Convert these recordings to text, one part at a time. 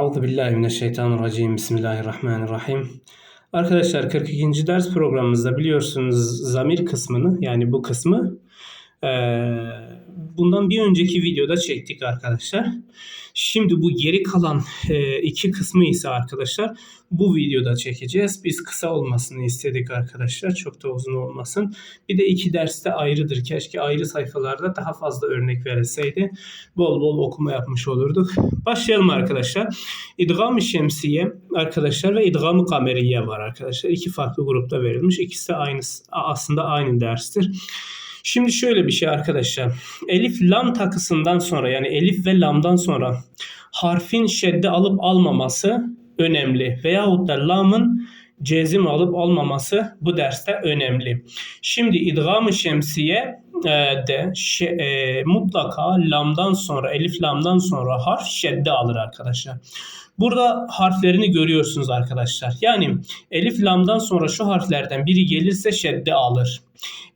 Euzu billahi mineşşeytanirracim. Bismillahirrahmanirrahim. Arkadaşlar 42. ders programımızda biliyorsunuz zamir kısmını yani bu kısmı bundan bir önceki videoda çektik arkadaşlar. Şimdi bu geri kalan eee, iki kısmı ise arkadaşlar bu videoda çekeceğiz. Biz kısa olmasını istedik arkadaşlar. Çok da uzun olmasın. Bir de iki derste ayrıdır. Keşke ayrı sayfalarda daha fazla örnek verilseydi. Bol bol okuma yapmış olurduk. Başlayalım arkadaşlar. İdgam-ı şemsiye arkadaşlar ve idgam-ı kameriye var arkadaşlar. İki farklı grupta verilmiş. İkisi de aynı aslında aynı derstir. Şimdi şöyle bir şey arkadaşlar. Elif lam takısından sonra yani elif ve lamdan sonra harfin şedde alıp almaması önemli. Veyahut da lamın cezim alıp almaması bu derste önemli. Şimdi idgam-ı şemsiye e, de şe, e, mutlaka lamdan sonra elif lamdan sonra harf şedde alır arkadaşlar. Burada harflerini görüyorsunuz arkadaşlar. Yani elif lamdan sonra şu harflerden biri gelirse şedde alır.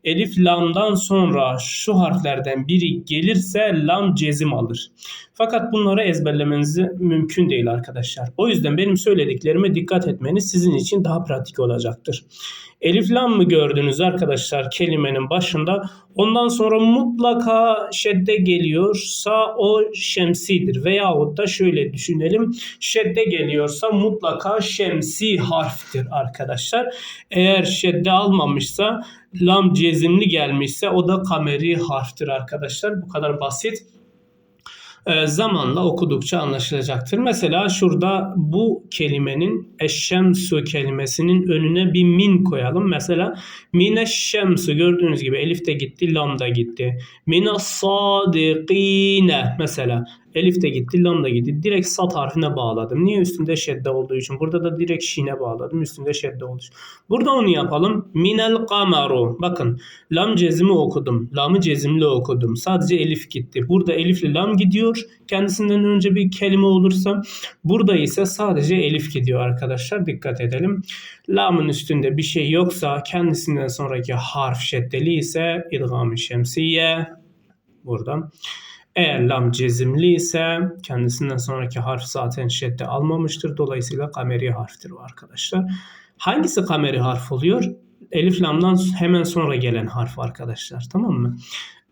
Elif lamdan sonra şu harflerden biri gelirse lam cezim alır. Fakat bunları ezberlemeniz mümkün değil arkadaşlar. O yüzden benim söylediklerime dikkat etmeniz sizin için daha pratik olacaktır. Elif lam mı gördünüz arkadaşlar kelimenin başında? Ondan sonra mutlaka şedde geliyorsa o şemsidir. Veyahut da şöyle düşünelim. Şedde geliyorsa mutlaka şemsi harftir arkadaşlar. Eğer şedde almamışsa lam cezimli gelmişse o da kameri harftir arkadaşlar. Bu kadar basit e, zamanla okudukça anlaşılacaktır. Mesela şurada bu kelimenin eşşemsu kelimesinin önüne bir min koyalım. Mesela mineşşemsu gördüğünüz gibi elif de gitti, lam da gitti. Minas sadikine mesela Elif de gitti, lam da gitti. Direkt sat harfine bağladım. Niye? Üstünde şedde olduğu için. Burada da direkt şine bağladım. Üstünde şedde olduğu için. Burada onu yapalım. Minel kameru. Bakın lam cezimi okudum. Lamı cezimli okudum. Sadece elif gitti. Burada elifli lam gidiyor. Kendisinden önce bir kelime olursa. Burada ise sadece elif gidiyor arkadaşlar. Dikkat edelim. Lamın üstünde bir şey yoksa kendisinden sonraki harf şeddeli ise idgam-ı şemsiye. Burada. Eğer lam cezimli ise kendisinden sonraki harf zaten şedde almamıştır. Dolayısıyla kameri harftir bu arkadaşlar. Hangisi kameri harf oluyor? Elif lamdan hemen sonra gelen harf arkadaşlar. Tamam mı?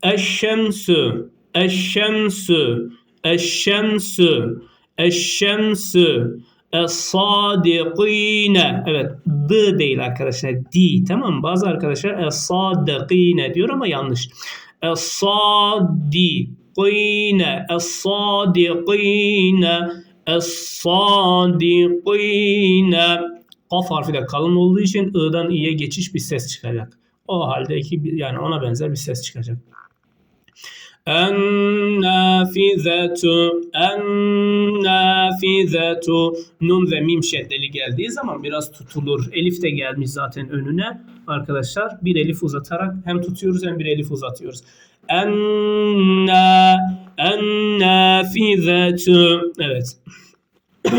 Eşşemsü, eşşemsü, eşşemsü, eşşemsü, Es-sadikine. Evet d değil arkadaşlar. D tamam mı? Bazı arkadaşlar es-sadikine diyor ama yanlış. Es-sadi الصادقين الصادقين الصادقين Kaf harfi de kalın olduğu için ı'dan i'ye geçiş bir ses çıkacak. O halde iki yani ona benzer bir ses çıkacak. En-nafizetu en-nafizetu nun ve mim şeddeli geldiği zaman biraz tutulur. Elif de gelmiş zaten önüne. Arkadaşlar bir elif uzatarak hem tutuyoruz hem bir elif uzatıyoruz. Enna ennafizetu evet.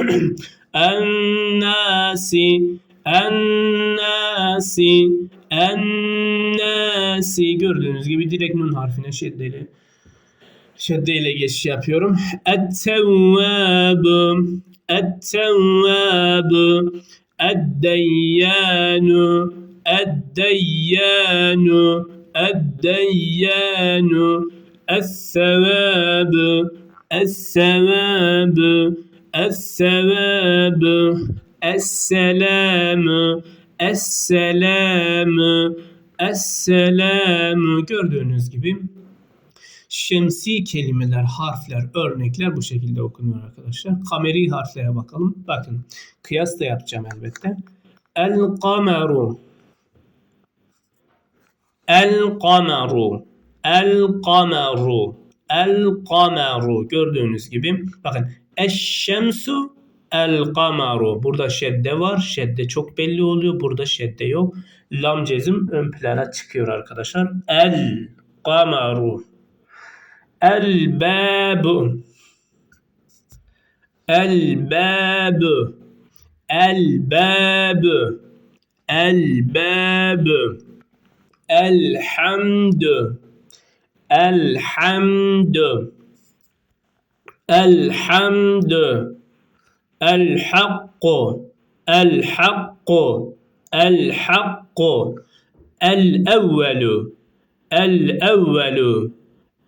Ennasi ennasi ennasi gördüğünüz gibi direkt nun harfine şeddeli şeddeyle geçiş yapıyorum. Et-tevvâbu et-tevvâbu ed-deyyânu ed-deyyânu ed-deyyânu es-selâmu gördüğünüz gibi şemsi kelimeler, harfler, örnekler bu şekilde okunuyor arkadaşlar. Kameri harflere bakalım. Bakın kıyas da yapacağım elbette. El kameru El kameru El kameru El kameru gördüğünüz gibi bakın Eşşemsu El kameru. Burada şedde var. Şedde çok belli oluyor. Burada şedde yok. Lam cezim ön plana çıkıyor arkadaşlar. El kameru. الباب. الباب. الباب. الباب. الحمد. الحمد. الحمد. الحق. الحق. الحق. الأول. الأول.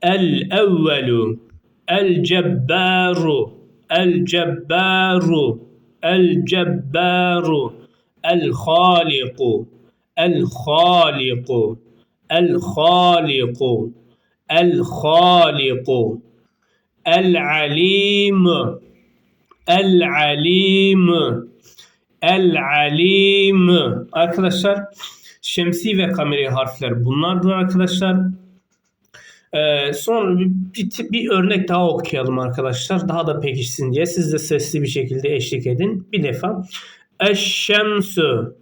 El evvelu El cebbaru El cebbaru El cebbaru El haliku El haliku El haliku El haliku El alim El alim El alim Arkadaşlar şemsi ve kameri harfler bunlardır arkadaşlar. Ee, sonra bir, bir, bir örnek daha okuyalım arkadaşlar. Daha da pekişsin diye. Siz de sesli bir şekilde eşlik edin. Bir defa. Eşşemsü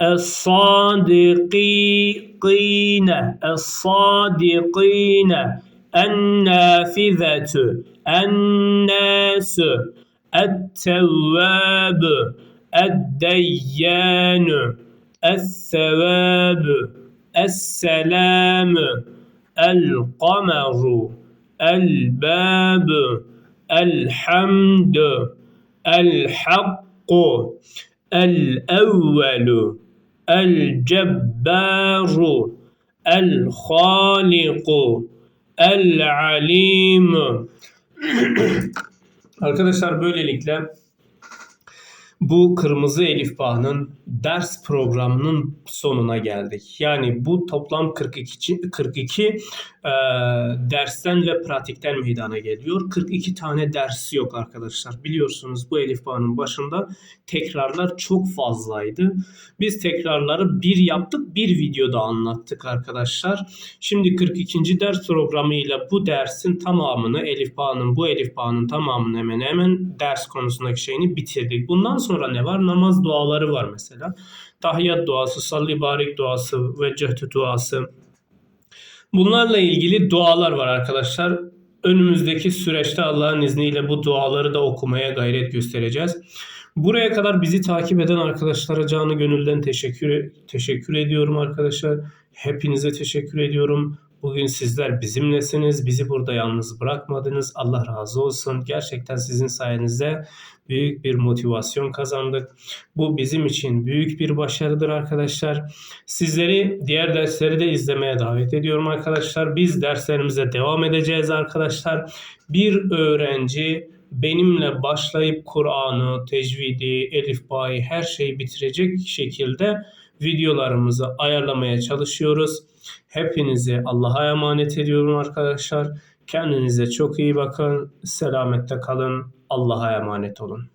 Es-sadiqine Es-sadiqine En-nafizetü En-nasü Et-tevvâbü Et-deyyânü Es-sevâbü Es-selâmü القمر الباب الحمد الحق الأول الجبار الخالق العليم Arkadaşlar böylelikle bu kırmızı elifbanın ders programının sonuna geldik. Yani bu toplam 42 42 e, dersten ve pratikten meydana geliyor. 42 tane dersi yok arkadaşlar. Biliyorsunuz bu elifbanın başında tekrarlar çok fazlaydı. Biz tekrarları bir yaptık, bir videoda anlattık arkadaşlar. Şimdi 42. ders programıyla bu dersin tamamını elifbanın bu elifbanın tamamını hemen hemen ders konusundaki şeyini bitirdik. Bundan sonra ne var? Namaz duaları var mesela. Tahiyyat duası, salli barik duası ve duası. Bunlarla ilgili dualar var arkadaşlar. Önümüzdeki süreçte Allah'ın izniyle bu duaları da okumaya gayret göstereceğiz. Buraya kadar bizi takip eden arkadaşlara canı gönülden teşekkür teşekkür ediyorum arkadaşlar. Hepinize teşekkür ediyorum. Bugün sizler bizimlesiniz. Bizi burada yalnız bırakmadınız. Allah razı olsun. Gerçekten sizin sayenizde büyük bir motivasyon kazandık. Bu bizim için büyük bir başarıdır arkadaşlar. Sizleri diğer dersleri de izlemeye davet ediyorum arkadaşlar. Biz derslerimize devam edeceğiz arkadaşlar. Bir öğrenci benimle başlayıp Kur'an'ı, tecvidi, elifbayı her şeyi bitirecek şekilde videolarımızı ayarlamaya çalışıyoruz. Hepinizi Allah'a emanet ediyorum arkadaşlar. Kendinize çok iyi bakın. Selamette kalın. Allah'a emanet olun.